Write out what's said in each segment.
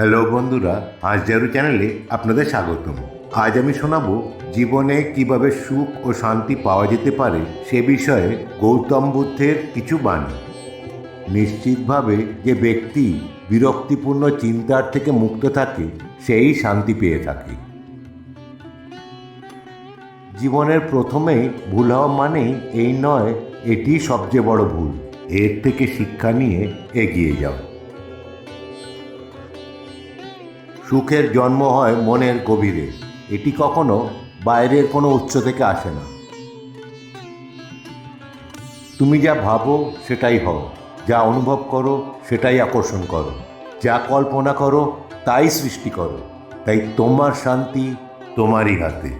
Hello বন্ধুরা, আজ জারু চ্যানেলে আপনাদের স্বাগতম। আজ আমি শোনাবো জীবনে কীভাবে সুখ ও শান্তি পাওয়া যেতে পারে সে বিষয়ে গৌতম বুদ্ধের কিছু বাণী। নিশ্চিতভাবে যে ব্যক্তি বিরক্তিপূর্ণ চিন্তার থেকে মুক্ত থাকে, সেই শান্তি পেয়ে থাকে। জীবনের প্রথমেই ভুল হওয়া মানেই এই নয়, এটি সবচেয়ে বড় ভুল। এর থেকে শিক্ষা নিয়ে এগিয়ে যাও। সুখের জন্ম হয় মনের গভীরে। এটি কখনো বাইরের কোনো উৎস থেকে আসে না। তুমি যা ভাবো সেটাই হও, যা অনুভব করো সেটাই আকর্ষণ করো, যা কল্পনা করো তাই সৃষ্টি করো, তাই তোমার শান্তি তোমারই হাতে।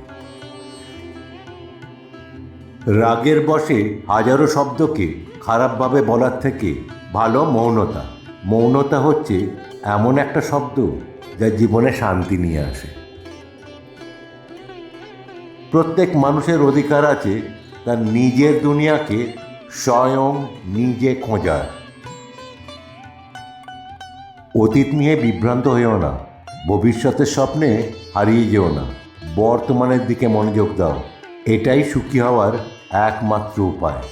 রাগের বসে হাজারো শব্দকে খারাপভাবে বলার থেকে ভালো মৌনতা। মৌনতা হচ্ছে এমন একটা শব্দ যা জীবনে শান্তি নিয়ে আসে। প্রত্যেক মানুষের অধিকার আছে তার নিজের দুনিয়াকে স্বয়ং নিজে খোঁজার। অতীত নিয়ে বিভ্রান্ত হয়েও না, ভবিষ্যতের স্বপ্নে হারিয়ে যেও না, বর্তমানের দিকে মনোযোগ দাও, এটাই সুখী হওয়ার একমাত্র উপায়।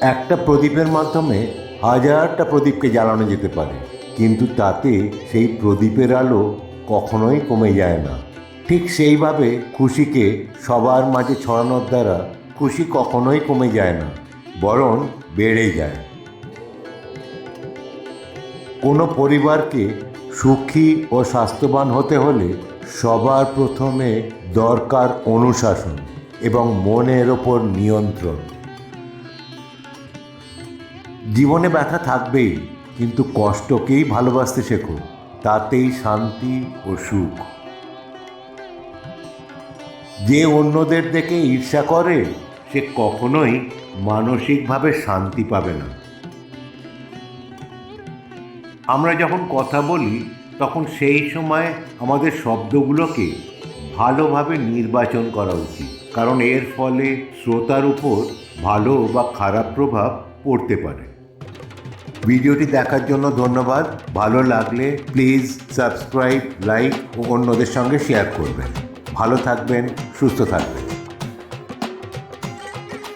একটা প্রদীপের মাধ্যমে হাজারটা প্রদীপকে জ্বালানো যেতে পারে। কিন্তু তাতে সেই প্রদীপের আলো কখনোই কমে যায় না। ঠিক সেইভাবে খুশিকে সবার মাঝে ছড়ানোর দ্বারা খুশি কখনোই কমে যায় না, বরং বেড়ে যায়। কোনো পরিবারকে সুখী ও স্বাস্থ্যবান হতে হলে সবার প্রথমে দরকার অনুশাসন এবং মনের ওপর নিয়ন্ত্রণ। জীবনে ব্যথা থাকবেই কিন্তু কষ্টকেই ভালোবাসতে শেখো, তাতেই শান্তি ও সুখ। যে অন্যদের দেখে ঈর্ষা করে, সে কখনোই মানসিকভাবে শান্তি পাবে না। আমরা যখন কথা বলি, তখন সেই সময় আমাদের শব্দগুলোকে ভালোভাবে নির্বাচন করা উচিত, কারণ এর ফলে শ্রোতার উপর ভালো বা খারাপ প্রভাব পড়তে পারে। ভিডিওটি দেখার জন্য ধন্যবাদ। ভালো লাগলে প্লিজ সাবস্ক্রাইব, লাইক ও অন্যদের সঙ্গে শেয়ার করবেন। ভালো থাকবেন, সুস্থ থাকবেন।